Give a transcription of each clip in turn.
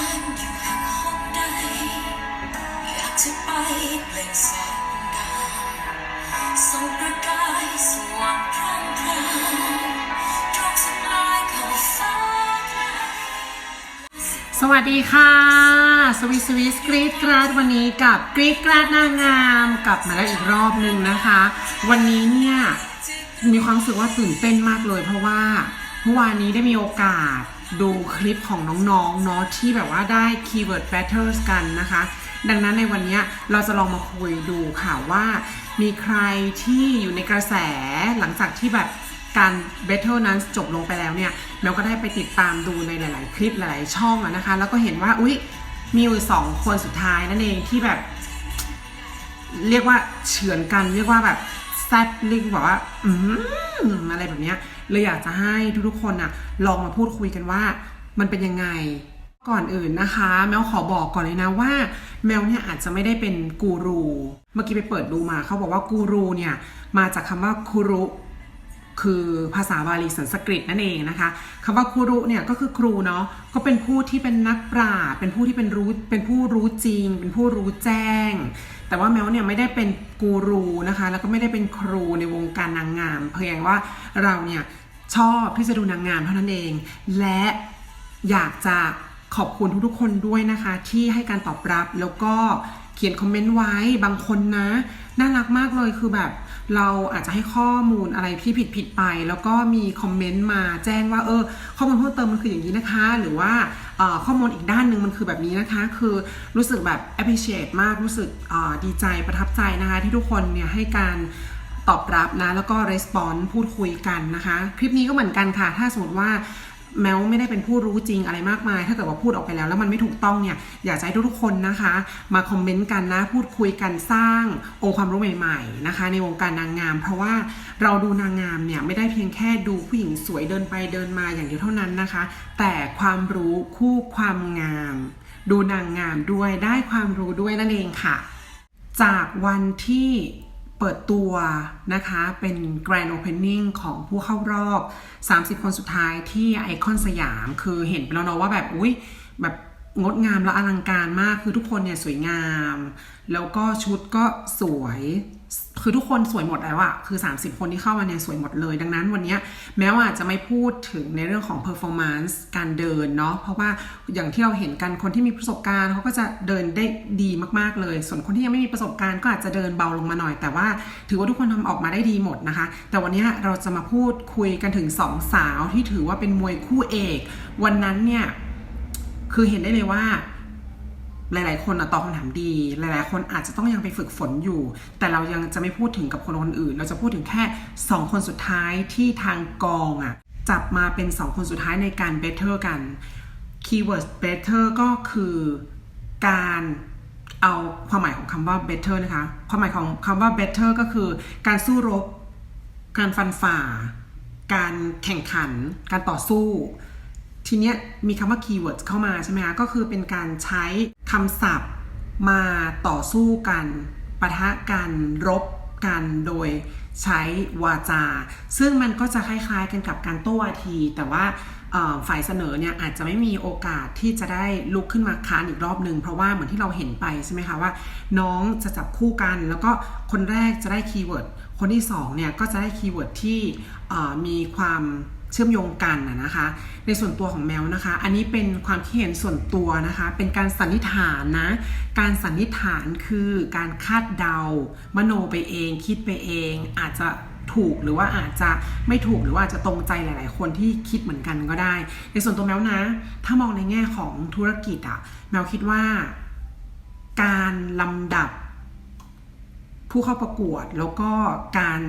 านอยู่ห้องใดอยากจะไปเปล่งแสงดาวส่งประกายสว่างพรางพรางตรงสุดปลายของฟ้าสวัสดีค่ะ สวิสวิสกรีดกราดวันนี้กับกรีดกราดนางงามกลับมาแล้วอีกรอบหนึ่งนะคะ วันนี้เนี่ยมีความรู้สึกว่าตื่นเต้นมากเลยเพราะว่าเมื่อวานนี้ได้มีโอกาส ดูคลิปของน้องๆเนาะที่แบบว่าได้ keyword battles กันนะคะ ดังนั้นในวันนี้เราจะลองมาคุยดูค่ะว่ามีใครที่อยู่ในกระแสหลังจากที่แบบการ battle นั้นจบลงไปแล้วเนี่ยเราก็ได้ไปติดตามดูในหลาย ๆ คลิปหลายๆช่องนะคะ แล้วก็เห็นว่าอุ๊ยมีอยู่สองคนสุดท้ายนั่นเองที่แบบ เรียกว่าเฉือนกันเรียกว่าแบบแซ่บเรียกว่าอืมอะไรแบบเนี้ย เลยอยากจะให้ทุกๆคนอะลองมาพูดคุยกันว่า มันเป็นยังไงก่อนอื่นนะคะ แมวขอบอกก่อนเลยนะว่า แมวเนี่ยอาจจะไม่ได้เป็นกูรู เมื่อกี้ไปเปิดดูมาเขาบอกว่ากูรูเนี่ยมาจากคำว่าคุรุคือภาษาบาลีสันสกฤตนั่นเองนะคะคำว่าครูเนี่ยก็คือครูเนาะก็เป็นผู้ที่เป็นนักปราชญ์เป็นผู้ที่เป็นรู้เป็นผู้รู้จริง เป็นผู้รู้แจ้ง แต่ว่าแมวเนี่ยไม่ได้เป็นกูรูนะคะ แล้วก็ไม่ได้เป็นครูในวงการนางงาม เพียงว่าเราเนี่ย ชอบที่จะดูนางงามเท่านั้นเอง และอยากจะขอบคุณทุกๆคนด้วยนะคะ ที่ให้การตอบรับแล้วก็เขียนคอมเมนต์ไว้บางคนนะ น่ารักมากเลยคือแบบเราอาจจะให้ข้อมูลอะไรที่ผิดผิดไป แล้วก็มีคอมเมนต์มาแจ้งว่าเออข้อมูลเพิ่มเติมมันคืออย่างนี้นะคะ หรือว่าออข้อมูลอีกด้านหนึ่งมันคือแบบนี้นะคะ คือรู้สึกแบบ appreciate มากรู้สึกออดีใจประทับใจนะคะ ที่ทุกคนเนี่ยให้การ ตอบรับนะ แล้วก็ response พูดคุยกันนะคะ คลิปนี้ก็เหมือนกันค่ะ ถ้าสมมติว่าแม้วไม่ได้เป็นผู้รู้จริงอะไรมากมาย ถ้าเกิดว่าพูดออกไปแล้ว แล้วมันไม่ถูกต้องเนี่ย อยากให้ทุกๆคนนะคะ มาคอมเมนต์กันนะ พูดคุยกันสร้างองค์ความรู้ใหม่ๆนะคะ ในวงการนางงาม เพราะว่าเราดูนางงามเนี่ยไม่ได้เพียงแค่ดูผู้หญิงสวยเดินไปเดินมาอย่างเดียวเท่านั้นนะคะ แต่ความรู้คู่ความงาม ดูนางงามด้วยได้ความรู้ด้วยนั่นเองค่ะ จากวันที่ เปิดตัวนะคะเป็น Grand Opening ของผู้เข้ารอบ 30 คนสุดท้ายที่ไอคอนสยาม คือเห็นไปแล้วเนาะว่าแบบอุ้ยแบบงดงามและอลังการมากคือทุกคนเนี่ยสวยงาม แล้วก็ชุดก็สวย คือทุกคนสวยหมดแล้วอะคือ 30 คนที่เข้ามาเนี่ยสวยหมดเลย ดังนั้นวันนี้แม้ว่าจะไม่พูดถึงในเรื่องของ performance การเดินเนาะ เพราะว่าอย่างที่เราเห็นกันคนที่มีประสบการณ์เขาก็จะเดินได้ดีมากๆเลย ส่วนคนที่ยังไม่มีประสบการณ์ก็อาจจะเดินเบาลงมาหน่อย แต่ว่าถือว่าทุกคนทำออกมาได้ดีหมดนะคะ แต่วันนี้เราจะมาพูดคุยกันถึงสองสาวที่ถือว่าเป็นมวยคู่เอก วันนั้นเนี่ยคือเห็นได้เลยว่า หลาย ๆ คนตอบคำถามดี หลาย ๆ คนอาจจะต้องยังไปฝึกฝนอยู่ แต่เรายังจะไม่พูดถึงกับคนคนอื่น เราจะพูดถึงแค่ 2 คนสุดท้ายที่ทางกองอะจับมาเป็น 2 คนสุดท้ายในการเบ t เ e อร์กัน keyword better ก็คือการเอาความหมายของคำว่า better นะคะ ความหมายของคำว่า better ก็คือการสู้รบ การฟันฝ่า การแข่งขัน การต่อสู้ ทีเนี้ยมีคำว่า keyword เข้ามาใช่ไหมคะก็คือเป็นการใช้คำศัพท์มาต่อสู้กันปะทะกันรบกันโดยใช้วาจา ซึ่งมันก็จะคล้ายๆกันกับการโต้วาที แต่ว่าฝ่ายเสนอเนี่ยอาจจะไม่มีโอกาสที่จะได้ลุกขึ้นมาค้านอีกรอบหนึ่งเพราะว่าเหมือนที่เราเห็นไปใช่ไหมคะว่า น้องจะจับคู่กัน แล้วก็คนแรกจะได้คีย์เวิร์ดคนที่สองเนี่ยก็จะได้คีย์เวิร์ดที่มีความ เชื่อมโยงกันนะนะคะ ในส่วนตัวของแมวนะคะ อันนี้เป็นความคิดเห็นส่วนตัวนะคะ เป็นการสันนิษฐานนะ การสันนิษฐานคือการคาดเดา มโนไปเอง คิดไปเอง อาจจะถูกหรือว่าอาจจะไม่ถูกหรือว่าอาจจะตรงใจหลาย ๆ คนที่คิดเหมือนกันก็ได้ ในส่วนตัวแมวนะ ถ้ามองในแง่ของธุรกิจอะแมวคิดว่า การลำดับ ผู้เข้าประกวด แล้วก็การ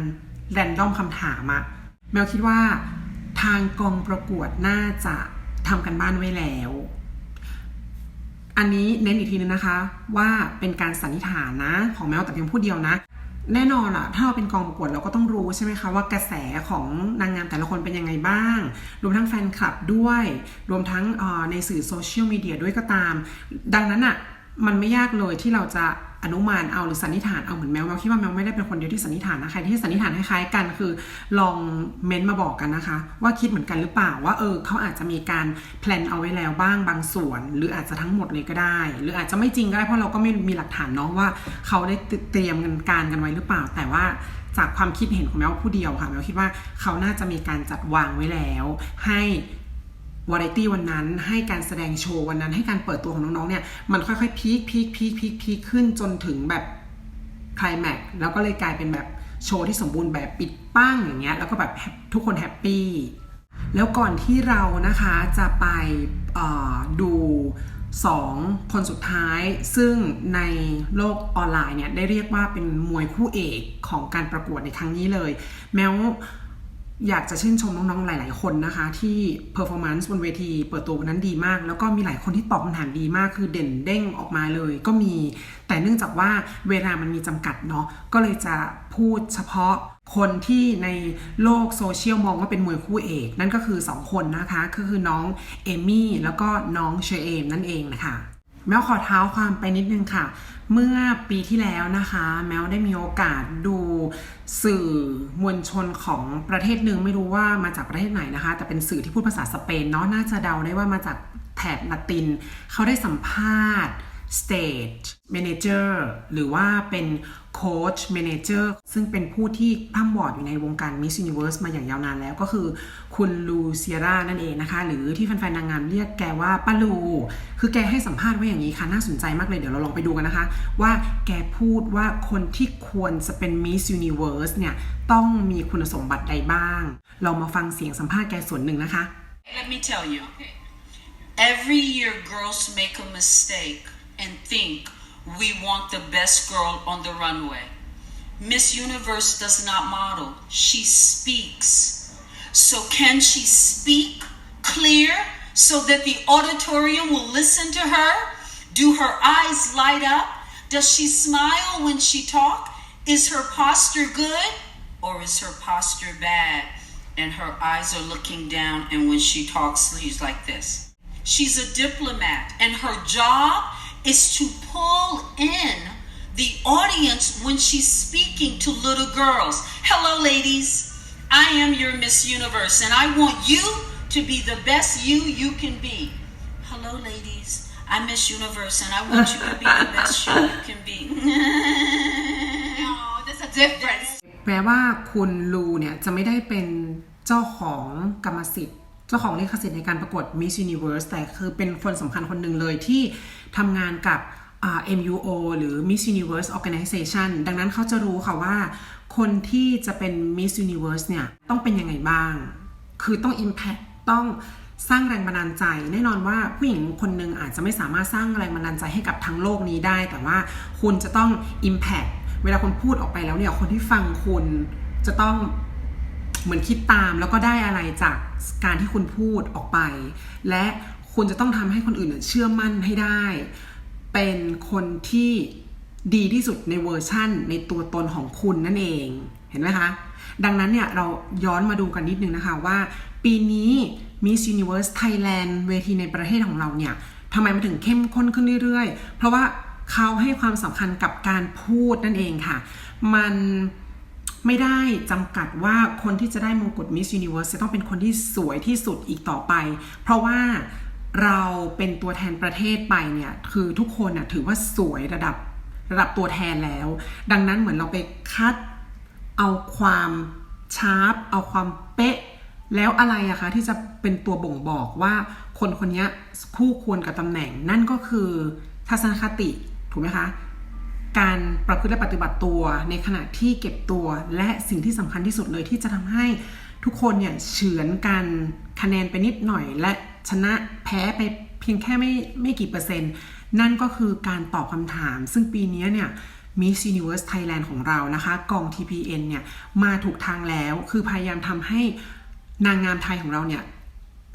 แรนดอมคำถามอะแมวคิดว่า ทางกองประกวดน่าจะทำกันบ้านไว้แล้ว อันนี้เน้นอีกทีนึงนะคะ ว่าเป็นการสันนิษฐานนะของแมวแต่เพียงผู้เดียวนะแน่นอนอะถ้าเราเป็นกองประกวดเราก็ต้องรู้ใช่ไหมคะว่ากระแสของนางงามแต่ละคนเป็นยังไงบ้าง รวมทั้งแฟนคลับด้วย รวมทั้งในสื่อโซเชียลมีเดียด้วยก็ตาม ดังนั้นอะมันไม่ยากเลยที่เราจะ อนุมานเอาหรือสันนิษฐานเอาเหมือนแมวแมวคิดว่าแมวไม่ได้เป็นคนเดียวที่สันนิษฐานนะใครที่สันนิษฐานคล้ายๆกันคือลองเม้นต์มาบอกกันนะคะ ว่าคิดเหมือนกันหรือเปล่าว่าเออเขาอาจจะมีการแพลนเอาไว้แล้วบ้างบางส่วน หรืออาจจะทั้งหมดเลยก็ได้ หรืออาจจะไม่จริงก็ได้เพราะเราก็ไม่มีหลักฐานเนาะว่าเขาได้เตรียมกันการกันไว้หรือเปล่า แต่ว่าจากความคิดเห็นของแมวผู้เดียวค่ะแมวคิดว่าเขาน่าจะมีการจัดวางไว้แล้ว ให้ วาไรตี้วันนั้นให้การแสดงโชว์วันนั้นให้การเปิดตัวของน้องๆเนี่ยมันค่อยๆพีคพีคพีคพีคพีคขึ้นจนถึงแบบคลายแม็กซ์แล้วก็เลยกลายเป็นแบบโชว์ที่สมบูรณ์แบบปิดปั้งอย่างเงี้ยแล้วก็แบบทุกคนแฮปปี้แล้วก่อนที่เรานะคะจะไปดูสองคนสุดท้าย ซึ่งในโลกออนไลน์เนี่ยได้เรียกว่าเป็นมวยคู่เอกของการประกวดในครั้งนี้เลย แม้ว อยากจะชื่นชมน้องๆ หลาย ๆ คนนะคะ ที่ performance บนเวทีเปิดตัววันนั้นดีมาก แล้วก็มีหลายคนที่ตอบคำถามดีมาก คือเด่นเด้งออกมาเลย ก็มี แต่เนื่องจากว่าเวลามันมีจำกัดเนาะก็เลยจะพูดเฉพาะคนที่ในโลกโซเชียลมองว่าเป็นมวยคู่เอก นั่นก็คือ 2 คนนะคะ ก็คือน้องเอมี่แล้วก็น้องเชอเอมนั่นเองนะคะ แมวขอเท้าความไปนิดนึงค่ะ เมื่อปีที่แล้วนะคะ แมวได้มีโอกาสดูสื่อมวลชนของประเทศหนึ่งไม่รู้ว่ามาจากประเทศไหนนะคะ แต่เป็นสื่อที่พูดภาษาสเปนเนาะน่าจะเดาได้ว่ามาจากแถบละติน เขาได้สัมภาษณ์ stage manager หรือว่าเป็น coach manager ซึ่งเป็นผู้ที่พร่ำวอร์ดอยู่ในวงการ Miss Universe มาอย่างยาวนานแล้วก็คือ คุณลูเซียร่านั่นเองนะคะ หรือที่แฟนๆนางงามเรียกแกว่าป้าลู คือแกให้สัมภาษณ์ไว้อย่างนี้ค่ะ น่าสนใจมากเลยเดี๋ยวเราลองไปดูกันนะคะ ว่าแกพูดว่าคนที่ควรจะเป็น Miss Universe เนี่ย ต้องมีคุณสมบัติใดบ้าง เรามาฟังเสียงสัมภาษณ์แกส่วนหนึ่งนะคะ Let me tell you. Every year, girls make a mistake and think we want the best girl on the runway. Miss Universe does not model, she speaks. So, can she speak clear so that the auditorium will listen to her? Do her eyes light up? Does she smile when she talk? Is her posture good or is her posture bad? And her eyes are looking down, and when she talks, she's like this. She's a diplomat, and her job is to pull in the audience when she's speaking to little girls. Hello, ladies. I am your Miss Universe, and I want you to be the best you you can be. Hello, ladies. I'm Miss Universe, and I want you to be the best you you can be. Oh, there's a difference. แปลว่าคุณลูเนี่ยจะไม่ได้เป็นเจ้าของกรรมสิทธิ์ เจ้าของลิขสิทธิ์ในการประกวด Miss Universe แต่คือเป็นคนสำคัญคนหนึ่งเลยที่ ทำงานกับ MUO หรือ Miss Universe Organization ดังนั้นเขาจะรู้ค่ะว่า คนที่จะเป็น Miss Universe เนี่ย ต้องเป็นยังไงบ้าง คือต้อง Impact ต้องสร้างแรงบันดาลใจ แน่นอนว่าผู้หญิงคนหนึ่งอาจจะไม่สามารถสร้างแรงบันดาลใจให้กับทั้งโลกนี้ได้ แต่ว่าคุณจะต้อง Impact เวลาคุณพูดออกไปแล้วเนี่ย คนที่ฟังคุณจะต้องเหมือนคิดตามแล้วก็ได้อะไรจากการที่คุณพูดออกไป และ คุณจะต้องทำให้คนอื่นเชื่อมั่นให้ได้ เป็นคนที่ดีที่สุดในเวอร์ชั่น ในตัวตนของคุณนั่นเองเห็นไหมคะ ดังนั้นเนี่ยเราย้อนมาดูกันนิดนึงนะคะว่า ปีนี้ Miss Universe Thailand เวทีในประเทศของเราเนี่ยทำไมมันถึงเข้มข้นขึ้นเรื่อยๆ เพราะว่าเขาให้ความสำคัญกับการพูดนั่นเองค่ะ มันไม่ได้จำกัดว่าคนที่จะได้มงกุฎ Miss Universe จะต้องเป็นคนที่สวยที่สุดอีกต่อไป เพราะว่า เราเป็นตัวแทนประเทศไปเนี่ย คือทุกคนน่ะถือว่าสวยระดับระดับตัวแทนแล้ว ดังนั้นเหมือนเราไปคัดเอาความชาร์ปเอาความเป๊ะ แล้วอะไรอะคะที่จะเป็นตัวบ่งบอกว่าคนคนนี้คู่ควรกับตำแหน่ง นั่นก็คือทัศนคติถูกไหมคะการประพฤติและปฏิบัติตัวในขณะที่เก็บตัวและสิ่งที่สำคัญที่สุดเลยที่จะทำให้ทุกคนเนี่ยเฉือนกันคะแนนไปนิดหน่อยและ ชนะแพ้ไปเพียงแค่ไม่ไม่กี่เปอร์เซ็นต์ นั่นก็คือการตอบคำถาม ซึ่งปีนี้เนี่ย Miss Universe Thailand ของเรานะคะกอง TPN เนี่ยมาถูกทางแล้ว คือพยายามทำให้นางงามไทยของเราเนี่ย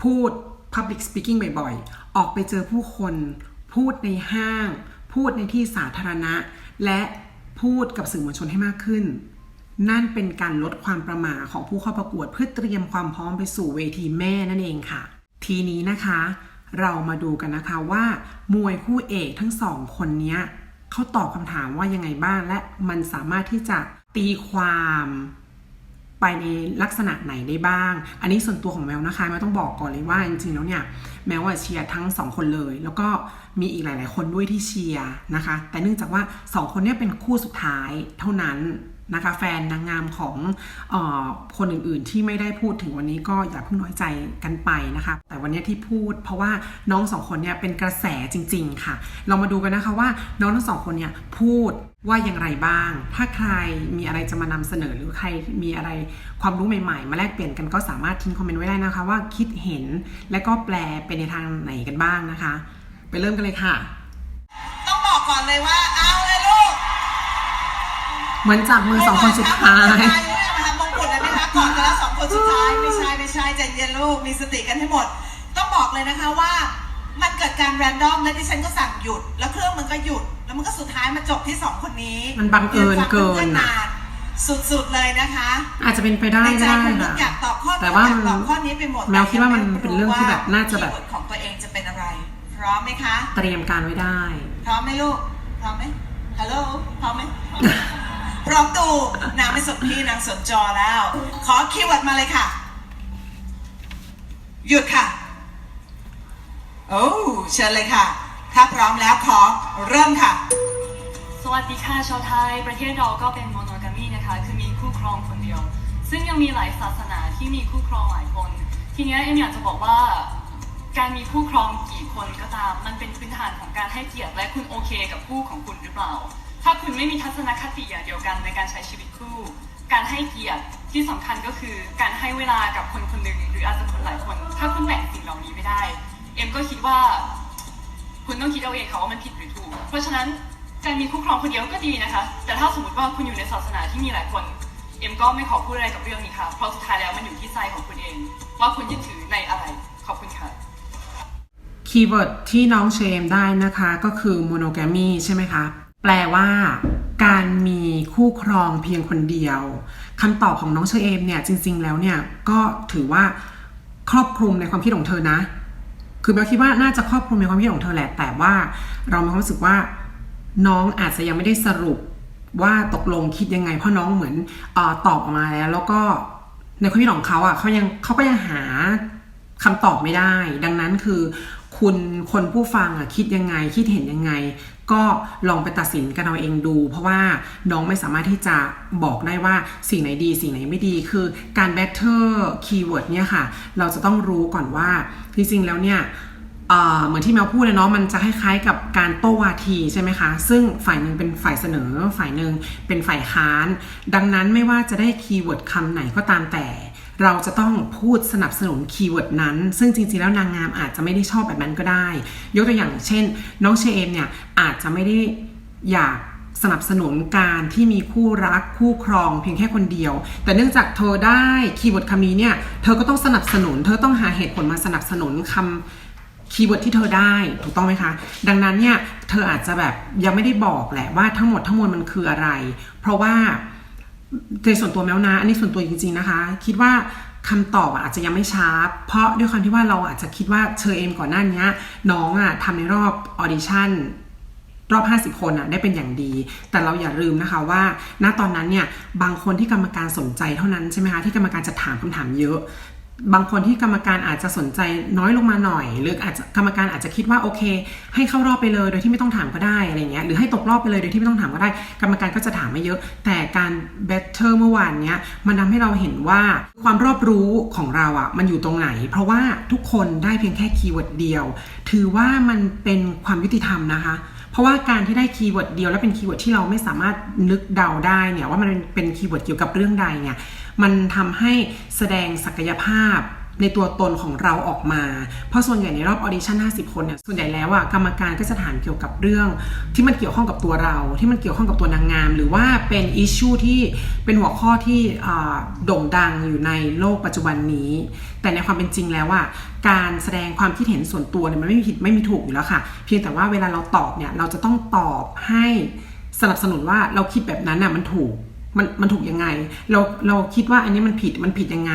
พูด Public Speaking บ่อยๆ ออกไปเจอผู้คน พูดในห้าง พูดในที่สาธารณะ และพูดกับสื่อมวลชนให้มากขึ้น นั่นเป็นการลดความประมาของผู้เข้าประกวดเพื่อเตรียมความพร้อมไปสู่เวทีแม่นั่นเองค่ะ ทีนี้นะคะเรามาดูกันนะคะว่ามวยคู่เอกทั้งสองคนนี้เขาตอบคำถามว่ายังไงบ้าง และมันสามารถที่จะตีความไปในลักษณะไหนได้บ้าง อันนี้ส่วนตัวของแมวนะคะแมวต้องบอกก่อนเลยว่าจริงๆแล้วเนี่ยแมวว่าเชียร์ทั้งสองคนเลย แล้วก็มีอีกหลาย ๆ คนด้วยที่เชียร์นะคะ แต่เนื่องจากว่าสองคนนี้เป็นคู่สุดท้ายเท่านั้น นะคะแฟนนางงามของออคนอื่นๆ ที่ไม่ได้พูดถึงวันนี้ก็อย่าเพิ่งน้อยใจกันไปนะคะ แต่วันนี้ที่พูดเพราะว่าน้องสองคนเนี่ยเป็นกระแสจริง ๆ ค่ะ เรามาดูกันนะคะว่าน้องทั้งสองคนเนี่ยพูดว่าอย่างไรบ้าง ถ้าใครมีอะไรจะมานำเสนอหรือใครมีอะไรความรู้ใหม่ๆ มาแลกเปลี่ยนกันก็สามารถทิ้งคอมเมนต์ไว้ได้นะคะว่าคิดเห็นและก็แปลเป็นในทางไหนกันบ้างนะคะ ไปเริ่มกันเลยค่ะ ต้องบอกก่อนเลยว่า เหมือนจับมือสองคนสุดท้ายไม่มาทำมงกุฎเลยไหมคะก่อนกันแล้วสองคนสุดท้ายไม่ใช่ไม่ใช่ใจเย็นลูกมีสติกันให้หมด ต้องบอกเลยนะคะว่า มันเกิดการแรนดอมและดิฉันก็สั่งหยุด แล้วเครื่องมันก็หยุด แล้วมันก็สุดท้ายมาจบที่สองคนนี้มันบังเอิญเกินยืฟังน่ะนานสุดๆเลยนะคะ อาจจะเป็นไปได้ในใจก็ได้คุณลูกอยาค่ะกตอบข้อแต่ว่าอยกตอบข้อนี้ไปหมดแมวคิดว่ามันเป็นเรื่องที่แบบน่าจะแบบคีย์เวิร์ดของตัวเองจะเป็นอะไร พร้อมไหมคะ เตรียมการไว้ได้ พร้อมไหมลูก พร้อมไหมฮัลโหล พร้อมไหม พร้อมตูนางไม่สนพี่นางสนจอแล้ว ขอคีย์เวิร์ดมาเลยค่ะ หยุดค่ะ โอ้เชิญเลยค่ะ ถ้าพร้อมแล้วขอเริ่มค่ะ สวัสดีค่ะชาวไทย ประเทศเราก็เป็นโมโนกามีนะคะ คือมีคู่ครองคนเดียว ซึ่งยังมีหลายศาสนาที่มีคู่ครองหลายคน ทีเนี้ยเอ็มอยากจะบอกว่าการมีคู่ครองกี่คนก็ตาม มันเป็นพื้นฐานของการให้เกียรติและคุณโอเคกับคู่ของคุณหรือเปล่า ถ้าคุณไม่มีทัศนคติอย่างเดียวกันในการใช้ชีวิตคู่ การให้เกียรติที่สำคัญก็คือการให้เวลากับคนคนหนึ่งหรืออาจจะคนหลายคน ถ้าคุณแบ่งสิ่งเหล่านี้ไม่ได้ เอ็มก็คิดว่า คุณต้องคิดเอาเองค่ะว่ามันผิดหรือถูก เพราะฉะนั้นการมีคู่ครองคนเดียวก็ดีนะคะ แต่ถ้าสมมติว่าคุณอยู่ในศาสนาที่มีหลายคน เอ็มก็ไม่ขอพูดอะไรกับเรื่องนี้ค่ะ เพราะสุดท้ายแล้วมันอยู่ที่ใจของคุณเอง ว่าคุณยึดถือในอะไร ขอบคุณค่ะ คีย์เวิร์ดที่น้องเชมได้นะคะก็คือ monogamy ใช่ไหมคะ แปลว่า การมีคู่ครองเพียงคนเดียวคำตอบของน้องเชมเนี่ยจริง ๆ แล้วเนี่ยก็ถือว่าครอบคลุมในความคิดของเธอนะ คือเราคิดว่าน่าจะครอบคลุมในความคิดของเธอแหละ แต่ว่าเรามีความรู้สึกว่าน้องอาจจะยังไม่ได้สรุปว่าตกลงคิดยังไง เพราะน้องเหมือนอตอบออกมาแล้ว แล้วก็ในความคิดของเขาอะเขายังเขาก็ยังหาคำตอบไม่ได้ ดังนั้นคือ คุณคนผู้ฟังอะคิดยังไงคิดเห็นยังไง ก็ลองไปตัดสินกันเอาเองดู เพราะว่าน้องไม่สามารถที่จะบอกได้ว่าสิ่งไหนดีสิ่งไหนไม่ดีคือการแบทเทอร์คีย์เวิร์ดเนี่ยค่ะ เราจะต้องรู้ก่อนว่าจริงๆแล้วเนี่ยเอ่อเหมือนที่แมวพูดเลยเนาะมันจะคล้ายๆกับการโต้วาทีใช่ไหมคะ ซึ่งฝ่ายหนึ่งเป็นฝ่ายเสนอ ฝ่ายหนึ่งเป็นฝ่ายค้าน ดังนั้นไม่ว่าจะได้คีย์เวิร์ดคำไหนก็ตามแต่ เราจะต้องพูดสนับสนุนคีย์เวิร์ดนั้น ซึ่งจริงๆแล้วนางงามอาจจะไม่ได้ชอบแบบนั้นก็ได้ ยกตัวอย่างเช่น น้องเชเอมเนี่ยอาจจะไม่ได้อยากสนับสนุนการที่มีคู่รักคู่ครองเพียงแค่คนเดียว แต่เนื่องจากเธอได้คีย์เวิร์ดคำนี้เนี่ย เธอก็ต้องสนับสนุน เธอต้องหาเหตุผลมาสนับสนุนคำคีย์เวิร์ดที่เธอได้ถูกต้องไหมคะ ดังนั้นเนี่ยเธออาจจะแบบยังไม่ได้บอกแหละว่าทั้งหมดทั้งมวลมันคืออะไร เพราะว่า ในส่วนตัวแมวนะ อันนี้ส่วนตัวจริงๆนะคะ คิดว่าคำตอบอาจจะยังไม่ช้าเพราะด้วยความที่ว่าเราอาจจะคิดว่าเชอเอมก่อนหน้านี้น้องอะทำในรอบออดิชั่นรอบ 50 คนอะได้เป็นอย่างดี แต่เราอย่าลืมนะคะว่า ณตอนนั้นเนี่ยบางคนที่กรรมการสนใจเท่านั้นใช่ไหมคะที่กรรมการจะถามคำถามเยอะ บางคนที่กรรมการอาจจะสนใจน้อยลงมาหน่อย หรืออาจจะกรรมการอาจจะคิดว่าโอเค ให้เข้ารอบไปเลยโดยที่ไม่ต้องถามก็ได้อะไรเงี้ยหรือให้ตกรอบไปเลยโดยที่ไม่ต้องถามก็ได้ กรรมการก็จะถามไม่เยอะ แต่การเบทเทอร์เมื่อวานเนี้ยมันทำให้เราเห็นว่าความรอบรู้ของเราอะมันอยู่ตรงไหน เพราะว่าทุกคนได้เพียงแค่คีย์เวิร์ดเดียว ถือว่ามันเป็นความยุติธรรมนะคะเพราะว่าการที่ได้คีย์เวิร์ดเดียวและเป็นคีย์เวิร์ดที่เราไม่สามารถนึกเดาได้เนี่ยว่ามันเป็นคีย์เวิร์ดเกี่ยวกับเรื่องใดเนี่ย มันทำให้แสดงศักยภาพในตัวตนของเราออกมา เพราะส่วนใหญ่ในรอบออดิชั่น 50 คนเนี่ย ส่วนใหญ่แล้วอะกรรมการก็จะถามเกี่ยวกับเรื่อง ที่มันเกี่ยวข้องกับตัวเรา ที่มันเกี่ยวข้องกับตัวนางงาม หรือว่าเป็นอิชชูที่เป็นหัวข้อที่โด่งดังอยู่ในโลกปัจจุบันนี้ แต่ในความเป็นจริงแล้วอะการแสดงความคิดเห็นส่วนตัวเนี่ยมันไม่มีผิดไม่มีถูกอยู่แล้วค่ะ เพียงแต่ว่าเวลาเราตอบเนี่ยเราจะต้องตอบให้สนับสนุนว่าเราคิดแบบนั้นน่ะมันถูก มันมันถูกยังไง เราเราคิดว่าอันนี้มันผิดมันผิดยังไง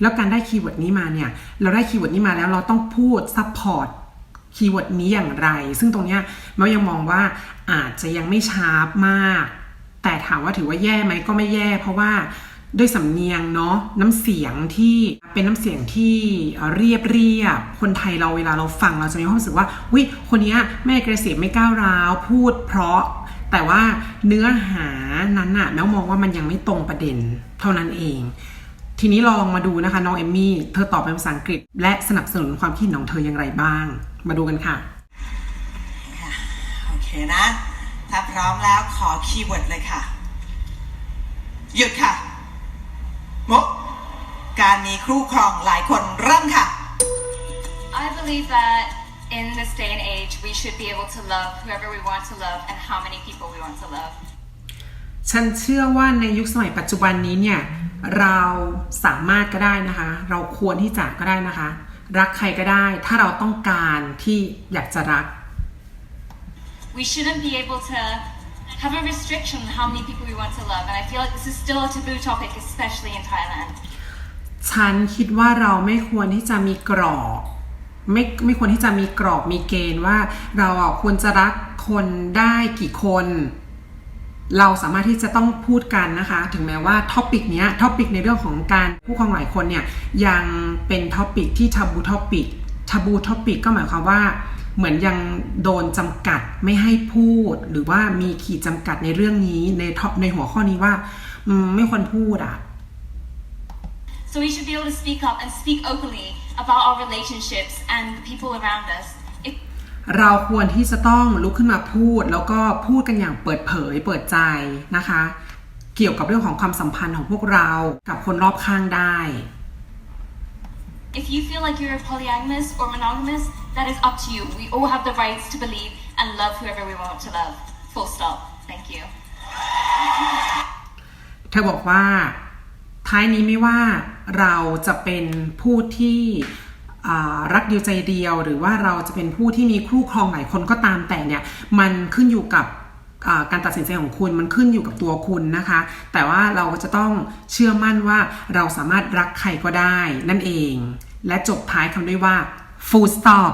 แล้วการได้คีย์เวิร์ดนี้มาเนี่ย เราได้คีย์เวิร์ดนี้มาแล้วเราต้องพูดซัพพอร์ตคีย์เวิร์ดนี้อย่างไร ซึ่งตรงเนี้ยแม้ยังมองว่าอาจจะยังไม่ชาร์ปมาก แต่ถามว่าถือว่าแย่ไหมก็ไม่แย่ เพราะว่าด้วยสำเนียงเนาะน้ำเสียงที่เป็นน้ำเสียงที่เรียบเรียบ คนไทยเราเวลาเราฟังเราจะมีความรู้สึกว่าวิคนนี้ไม่ aggressive ไม่ก้าวร้าว พูดเพราะ แต่ว่าเนื้อหานั้นน่ะแม้มองว่ามันยังไม่ตรงประเด็นเท่านั้นเอง ทีนี้ลองมาดูนะคะน้องเอมมี่เธอตอบเป็นภาษาอังกฤษ และสนับสนุนความคิดเห็นของเธออย่างไรบ้าง มาดูกันค่ะโอเคนะ ถ้าพร้อมแล้วขอคีย์เวิร์ดเลยค่ะ หยุดค่ะมุกการมีคู่ครองหลายคนเริ่มค่ะ I believe that in this day and age, we should be able to love whoever we want to love and how many people we want to love. ฉันเชื่อว่าในยุคสมัยปัจจุบันนี้เนี่ยเราสามารถก็ได้นะคะ เราควรที่จะก็ได้นะคะ รักใครก็ได้ ถ้าเราต้องการที่อยากจะรัก We shouldn't be able to have a restriction on how many people we want to love, and I feel like this is still a taboo topic, especially in Thailand. ฉันคิดว่าเราไม่ควรที่จะมีกรอบ ไม่ไม่ควรที่จะมีกรอบมีเกณฑ์ว่าเราอะควรจะรักคนได้กี่คน เราสามารถที่จะต้องพูดกันนะคะ ถึงแม้ว่าท็อปิกเนี้ยท็อปิกในเรื่องของการผู้ครองหลายคนเนี่ยยังเป็นท็อปิกที่ทับูท็อปิกทับูท็อปิกก็หมายความว่าเหมือนยังโดนจำกัดไม่ให้พูด หรือว่ามีขีดจำกัดในเรื่องนี้ในท็อปในหัวข้อนี้ว่าไม่ควรพูดอะ So we should be able to speak up and speak openly about our relationships and the people around us. If เราควรที่จะต้องลุกขึ้นมาพูด แล้วก็พูดกันอย่างเปิดเผย เปิดใจนะคะ เกี่ยวกับเรื่องของความสัมพันธ์ของพวกเรากับคนรอบข้างได้ If you feel like you're polyamorous or monogamous, that is up to you. We all have the rights to believe and love whoever we want to love. Full stop. Thank you. เธอบอกว่า ท้ายนี้ไม่ว่าเราจะเป็นผู้ที่รักเดียวใจเดียว หรือว่าเราจะเป็นผู้ที่มีคู่ครองหลายคนก็ตามแต่เนี่ย มันขึ้นอยู่กับการตัดสินใจของคุณมันขึ้นอยู่กับตัวคุณนะคะ แต่ว่าเราจะต้องเชื่อมั่นว่าเราสามารถรักใครก็ได้นั่นเอง และจบท้ายคำด้วยว่า full stop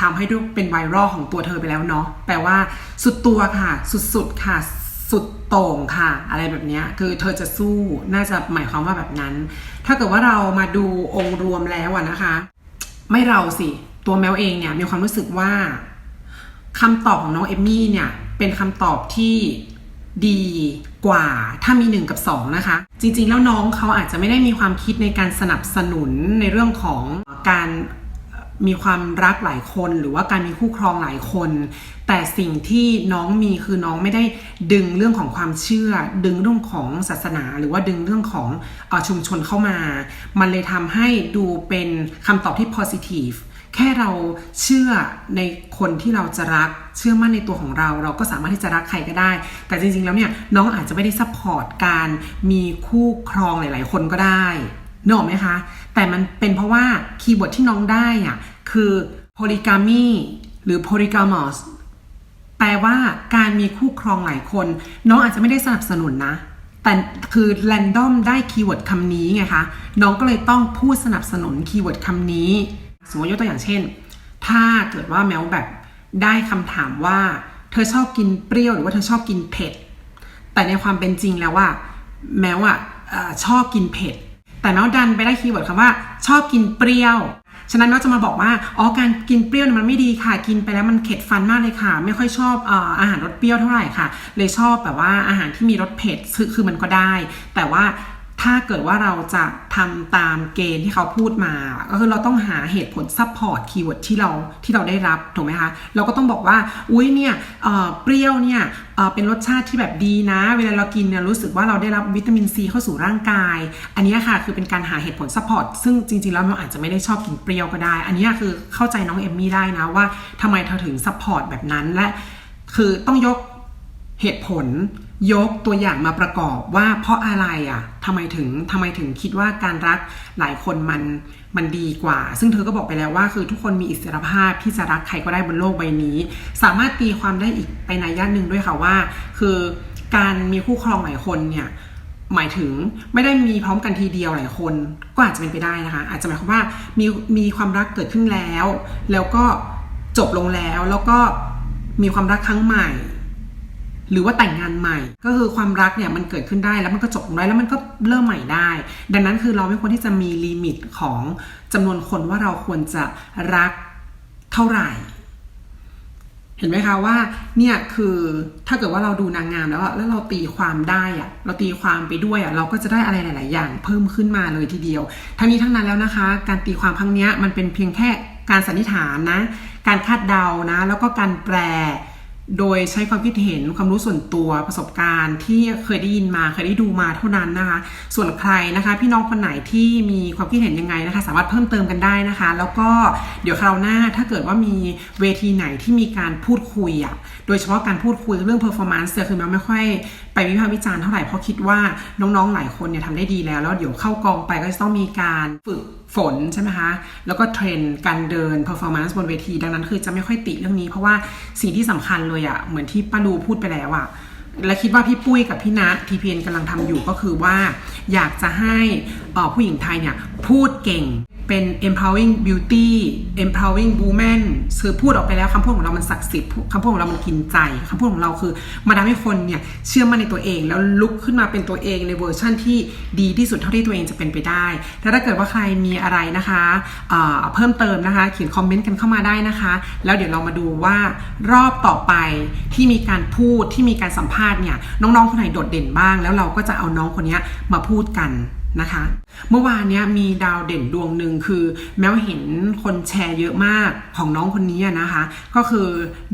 ทำให้ดูเป็นไวรัลของตัวเธอไปแล้วเนาะแปลว่าสุดตัวค่ะ สุดๆค่ะ สุดโต่งค่ะ อะไรแบบนี้คือเธอจะสู้น่าจะหมายความว่าแบบนั้น ถ้าเกิดว่าเรามาดูองค์รวมแล้วนะคะ ไม่เราสิตัวแมวเองเนี่ยมีความรู้สึกว่าคำตอบของน้องเอมมี่เนี่ยเป็นคำตอบที่ดีกว่าถ้ามีหนึ่งกับสองนะคะ จริงๆแล้วน้องเขาอาจจะไม่ได้มีความคิดในการสนับสนุนในเรื่องของการ มีความรักหลายคนหรือว่าการมีคู่ครองหลายคน แต่สิ่งที่น้องมีคือน้องไม่ได้ดึงเรื่องของความเชื่อ ดึงเรื่องของศาสนา หรือว่าดึงเรื่องของอชุมชนเข้ามา มันเลยทำให้ดูเป็นคำตอบที่ positive แค่เราเชื่อในคนที่เราจะรัก เชื่อมั่นในตัวของเรา เราก็สามารถที่จะรักใครก็ได้ แต่จริงๆแล้วเนี่ยน้องอาจจะไม่ได้ซัพพอร์ตการมีคู่ครองหลาย ๆ คนก็ได้เนออกไหมคะ แต่มันเป็นเพราะว่าคีย์เวิร์ดที่น้องได้อะ คือ polygamy หรือ polygamous แปลว่าการมีคู่ครองหลายคน น้องอาจจะไม่ได้สนับสนุนนะ แต่คือ random ได้คีย์เวิร์ดคำนี้ไงคะ น้องก็เลยต้องพูดสนับสนุนคีย์เวิร์ดคำนี้ สมมติยกตัวอย่างเช่น ถ้าเกิดว่าแมวแบบได้คำถามว่า เธอชอบกินเปรี้ยวหรือว่าเธอชอบกินเผ็ด แต่ในความเป็นจริงแล้วว่า แมวอ่อชอบกินเผ็ด แต่แม้วดันไปได้คีย์เวิร์ดคำว่า ชอบกินเปรี้ยว ฉะนั้นเราจะมาบอกว่าอ๋อการกินเปรี้ยวมันไม่ดีค่ะ กินไปแล้วมันเข็ดฟันมากเลยค่ะ ไม่ค่อยชอบเอ่ออาหารรสเปรี้ยวเท่าไหร่ค่ะ เลยชอบแบบว่าอาหารที่มีรสเผ็ดคือคือมันก็ได้ แต่ว่า ถ้าเกิดว่าเราจะทำตามเกณฑ์ที่เขาพูดมา ก็คือเราต้องหาเหตุผลซัพพอร์ตคีย์เวิร์ดที่เราที่เราได้รับถูกไหมคะ เราก็ต้องบอกว่า อุ้ยเนี่ยเเปรี้ยวเนี่ยเเป็นรสชาติที่แบบดีนะ เวลาเรากินเนี่ยรู้สึกว่าเราได้รับวิตามินซีเข้าสู่ร่างกาย อันนี้ค่ะคือเป็นการหาเหตุผลซัพพอร์ตซึ่งจริงๆแล้วเราอาจจะไม่ได้ชอบกินเปรี้ยวก็ได้ อันนี้คือเข้าใจน้องเอมมี่ได้นะว่าทำไมเธอถึงซัพพอร์ตแบบนั้นและคือต้องยกเหตุผล ยกตัวอย่างมาประกอบว่าเพราะอะไรอะทำไมถึงทำไมถึงคิดว่าการรักหลายคนมันมันดีกว่า ซึ่งเธอก็บอกไปแล้วว่า คือทุกคนมีอิสรภาพที่จะรักใครก็ได้บนโลกใบนี้ สามารถตีความได้อีกไปในย่านหนึ่งด้วยค่ะว่า คือการมีคู่ครองหลายคนเนี่ยหมายถึงไม่ได้มีพร้อมกันทีเดียวหลายคนก็อาจจะเป็นไปได้นะคะ อาจจะหมายความว่ามีมีความรักเกิดขึ้นแล้ว แล้วก็จบลงแล้วแล้วก็มีความรักครั้งใหม่ หรือว่าแต่งงานใหม่ ก็คือความรักเนี่ยมันเกิดขึ้นได้แล้วมันก็จบลงได้แล้วมันก็เริ่มใหม่ได้ ดังนั้นคือเราไม่ควรที่จะมีลิมิตของจำนวนคนว่าเราควรจะรักเท่าไหร่ เห็นไหมคะว่าเนี่ยคือถ้าเกิดว่าเราดูนางงามแล้วแล้วเราตีความได้อะเราตีความไปด้วยอะเราก็จะได้อะไรหลาย ๆ อย่างเพิ่มขึ้นมาเลยทีเดียว ทั้งนี้ทั้งนั้นแล้วนะคะ การตีความครั้งนี้มันเป็นเพียงแค่การสันนิษฐานนะ การคาดเดานะ แล้วก็การแปล โดยใช้ความคิดเห็นความรู้ส่วนตัวประสบการณ์ที่เคยได้ยินมาเคยได้ดูมาเท่านั้นนะคะ ส่วนใครนะคะ พี่น้องคนไหนที่มีความคิดเห็นยังไงนะคะ สามารถเพิ่มเติมกันได้นะคะ แล้วก็เดี๋ยวคราวหน้าถ้าเกิดว่ามีเวทีไหนที่มีการพูดคุยอะโดยเฉพาะการพูดคุยเรื่อง performance เนี่ยคือมันไม่ค่อยไปวิพากษ์วิจารณ์เท่าไหร่เพราะคิดว่าน้องๆหลายคนเนี่ยทำได้ดีแล้วแล้วเดี๋ยวเข้ากองไปก็จะต้องมีการฝึกฝนใช่ไหมคะแล้วก็เทรนการเดิน performance บนเวที ดังนั้นคือจะไม่ค่อยติเรื่องนี้เพราะว่าสิ่งที่สำคัญเลยอะเหมือนที่ป้าลูพูดไปแล้วอะและคิดว่าพี่ปุ้ยกับพี่ณทีพีเอ็นกำลังทำอยู่ก็คือว่า อยากจะให้ผู้หญิงไทยเนี่ยพูดเก่ง เป็น empowering beauty empowering woman คือพูดออกไปแล้วคำพูดของเรามันศักดิ์สิทธิ์คำพูดของเรามันกินใจคำพูดของเราคือมาทำให้คนเนี่ยเชื่อมั่นในตัวเอง แล้วลุกขึ้นมาเป็นตัวเองในเวอร์ชั่นที่ดีที่สุดเท่าที่ตัวเองจะเป็นไปได้ แล้วถ้าเกิดว่าใครมีอะไรนะคะเเพิ่มเติมนะคะ เขียนคอมเมนต์กันเข้ามาได้นะคะ แล้วเดี๋ยวเรามาดูว่ารอบต่อไปที่มีการพูดที่มีการสัมภาษณ์เนี่ยน้องๆคนไหนโดดเด่นบ้าง แล้วเราก็จะเอาน้องคนนี้มาพูดกัน นะคะ เมื่อวานเนี้ยมีดาวเด่นดวงหนึ่งคือ แม้วเห็นคนแชร์เยอะมากของน้องคนนี้นะคะ ก็คือ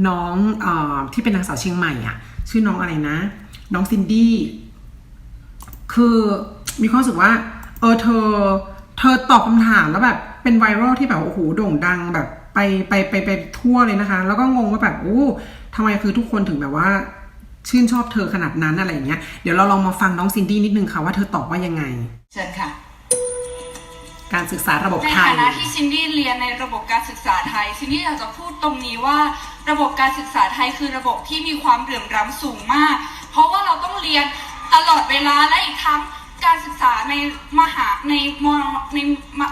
น้องออที่เป็นนางสาวเชียงใหม่อะชื่อน้องอะไรนะ น้องซินดี้คือมีความรู้สึกว่า เออเธอ เธอตอบคำถามแล้วแบบเป็นไวรัลที่แบบโอ้โหโด่งดังแบบไปไปไปไปทั่วเลยนะคะ แล้วก็งงว่าแบบโอ้ทำไมคือทุกคนถึงแบบว่า ชื่นชอบเธอขนาดนั้นอะไรอย่างเงี้ยเดี๋ยวเราลองมาฟังน้องซินดี้นิดนึงค่ะว่าเธอตอบว่ายังไง เชิญค่ะ การศึกษาระบบในไทย ฐานะที่ซินดี้เรียนในระบบการศึกษาไทยซินดี้อยากจะพูดตรงนี้ว่า ระบบการศึกษาไทยคือระบบที่มีความเหลื่อมล้ำสูงมาก เพราะว่าเราต้องเรียนตลอดเวลาและอีกทั้งการศึกษาในมหาในมในม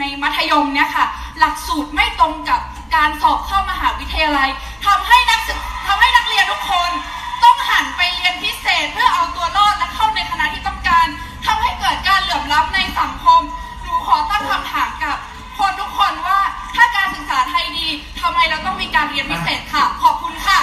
ในมัธยมเนี่ยค่ะ หลักสูตรไม่ตรงกับการสอบเข้ามหาวิทยาลัยทำให้นักศึกทำให้นักเรียนทุกคนต้องหั นไปเรียนพิเศษเพื่อเอาตัวรอดและเข้าในคณะที่ต้องการทำให้เกิดการเหลื่อมล้ำในสังคม หนูขอตั้งคำถามกับคนทุกคนว่าถ้าการศึกษาไทยดีทำไมเราต้องมีการเรียนพิเศษค่ะ ขอบคุณค่ะ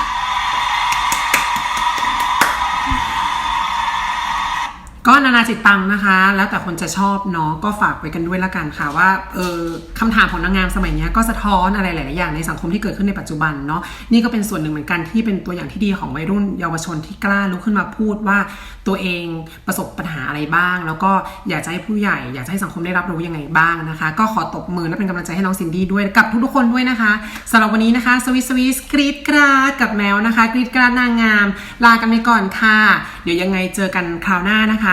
ก็นานาจิตตังนะคะ แล้วแต่คนจะชอบเนาะก็ฝากไว้กันด้วยละกันค่ะว่าเออคำถามของนางงามสมัยนี้ก็สะท้อนอะไรหลาย ๆ อย่างในสังคมที่เกิดขึ้นในปัจจุบันเนาะนี่ก็เป็นส่วนหนึ่งเหมือนกันที่เป็นตัวอย่างที่ดีของวัยรุ่นเยาวชนที่กล้าลุกขึ้นมาพูดว่าตัวเองประสบปัญหาอะไรบ้าง แล้วก็อยากจะให้ผู้ใหญ่ อยากจะให้สังคมได้รับรู้ยังไงบ้างนะคะ ก็ขอตบมือและเป็นกำลังใจให้น้องซินดี้ด้วยกับทุก ๆ คนด้วยนะคะสำหรับวันนี้นะคะสวิสสวิสกรีดกราดกับแมวนะคะกรีดกราดนางงาม ลากันไปก่อนค่ะ เดี๋ยวยังไงเจอกันคราวหน้านะคะ